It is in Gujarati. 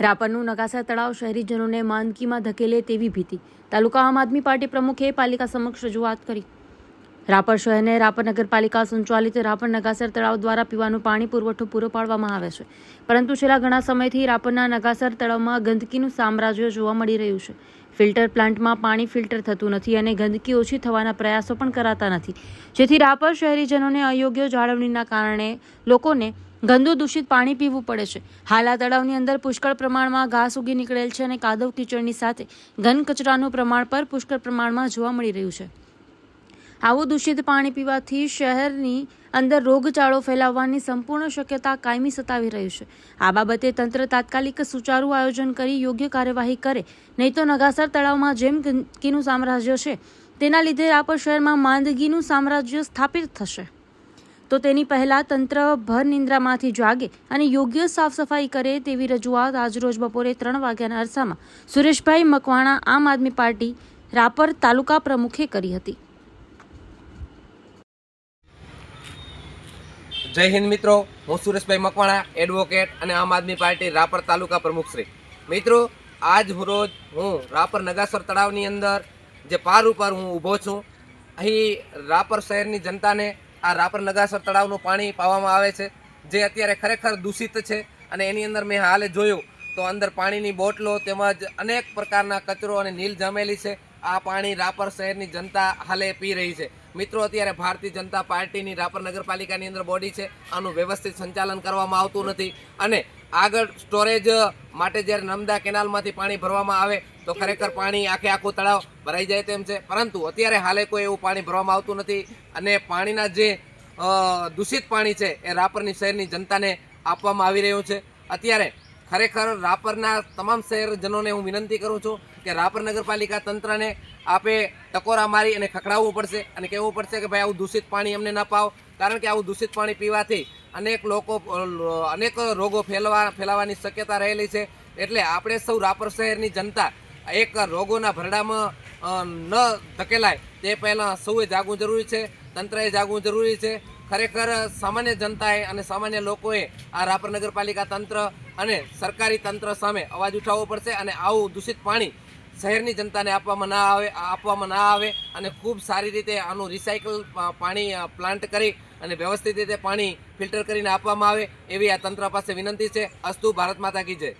રાપરનું નગાસા તળાવ શહેરીજનોને માંદગીમાં ધકેલે તેવી ભીતિ. તાલુકા આમ આદમી પાર્ટી પ્રમુખે પાલિકા સમક્ષ રજૂઆત કરી. રાપર શહેરને રાપર નગરપાલિકા સંચાલિત રાપર નગાસર તળાવ દ્વારા પીવાનું પાણી પુરવઠો પૂરો પાડવામાં આવે છે. પરંતુ છેલ્લા ઘણા સમયથી રાપરના નગાસર તળાવમાં ગંદકીનું સામ્રાજ્ય જોવા મળી રહ્યું છે. ફિલ્ટર પ્લાન્ટમાં પાણી ફિલ્ટર થતું નથી અને ગંદકી ઓછી થવાના પ્રયાસો પણ કરાતા નથી. જેથી રાપર શહેરીજનોને અયોગ્ય જાળવણીના કારણે લોકોને ગંદુ દૂષિત પાણી પીવું પડે છે. હાલ આ તળાવની અંદર પુષ્કળ પ્રમાણમાં ઘાસ ઉગી નીકળેલ છે અને કાદવ કીચડની સાથે ઘન કચરાનું પ્રમાણ પર પુષ્કળ પ્રમાણમાં જોવા મળી રહ્યું છે. આવું દૂષિત પાણી પીવાથી શહેરની અંદર રોગચાળો ફેલાવવાની સંપૂર્ણ શક્યતા કાયમી સતાવી રહ્યું છે. આ બાબતે તંત્ર તાત્કાલિક સુચારુ આયોજન કરી યોગ્ય કાર્યવાહી કરે. નહીં તો નગાસર તળાવમાં જેમ ગંદકીનું સામ્રાજ્ય છે, તેના લીધે રાપર શહેરમાં માંદગીનું સામ્રાજ્ય સ્થાપિત થશે. તો તેની પહેલાં તંત્ર ભર નિંદ્રામાંથી જાગે અને યોગ્ય સાફ સફાઈ કરે તેવી રજૂઆત આજરોજ બપોરે ત્રણ વાગ્યાના અરસામાં સુરેશભાઈ મકવાણા આમ આદમી પાર્ટી, રાપર તાલુકા પ્રમુખે કરી હતી. જય હિન્દ મિત્રો, હું સુરેશભાઈ મકવાણા એડવોકેટ અને આમ આદમી પાર્ટી, રાપર તાલુકા પ્રમુખ શ્રી. મિત્રો, આજ રોજ હું રાપર નગાસર તળાવની અંદર જે પાર ઉપર હું ઊભો છું, અહીં રાપર શહેરની જનતાને આ રાપર નગાસર તળાવનું પાણી પાવામાં આવે છે, જે અત્યારે ખરેખર દૂષિત છે અને એની અંદર મેં હાલે જોયું તો અંદર પાણીની બોટલો તેમજ અનેક પ્રકારના કચરો અને નીલ જમેલી છે. આ પાણી રાપર શહેરની જનતા હાલે પી રહી છે. મિત્રો, અત્યારે ભારતીય જનતા પાર્ટીની રાપર નગરપાલિકાની અંદર બોડી છે. આનું વ્યવસ્થિત સંચાલન કરવામાં આવતું નથી અને આગળ સ્ટોરેજ માટે જ્યારે નર્મદા કેનાલમાંથી પાણી ભરવામાં આવે તો ખરેખર પાણી આખે આખું તળાવ ભરાઈ જાય તેમ છે. પરંતુ અત્યારે હાલે કોઈ એવું પાણી ભરવામાં આવતું નથી અને પાણીના જે દૂષિત પાણી છે એ રાપરની શહેરની જનતાને આપવામાં આવી રહ્યું છે. અત્યારે ખરેખર રાપરના તમામ શહેરજનોને હું વિનંતી કરું છું કે રાપર નગરપાલિકા તંત્રને આપે ટકોરા મારી અને ખખડાવવું પડશે અને કહેવું પડશે કે ભાઈ આવું દૂષિત પાણી અમને ના પાવ કારણ કે આવું દૂષિત પાણી પીવાથી અનેક લોકો, અનેક રોગો ફેલવા, ફેલાવાની શક્યતા રહેલી છે. એટલે આપણે સૌ રાપર શહેરની જનતા એક રોગોના ભરડામાં ન ધકેલાય. તે પહેલાં સૌએ જાગવું જરૂરી છે, તંત્રએ જાગવું જરૂરી છે. ખરેખર સામાન્ય જનતાએ અને સામાન્ય લોકોએ આ રાપર નગરપાલિકા તંત્ર અને સરકારી તંત્ર સામે અવાજ ઉઠાવવો પડશે અને આવું દૂષિત પાણી શહેરની જનતાને આપવામાં ના આવે, આપવામાં ના આવે અને ખૂબ સારી રીતે આનું રિસાયકલ પાણી પ્લાન્ટ કરી અને વ્યવસ્થિત રીતે પાણી ફિલ્ટર કરીને આપવામાં આવે એવી આ તંત્ર પાસે વિનંતી છે. અસ્તુ ભારત માતા કી જય.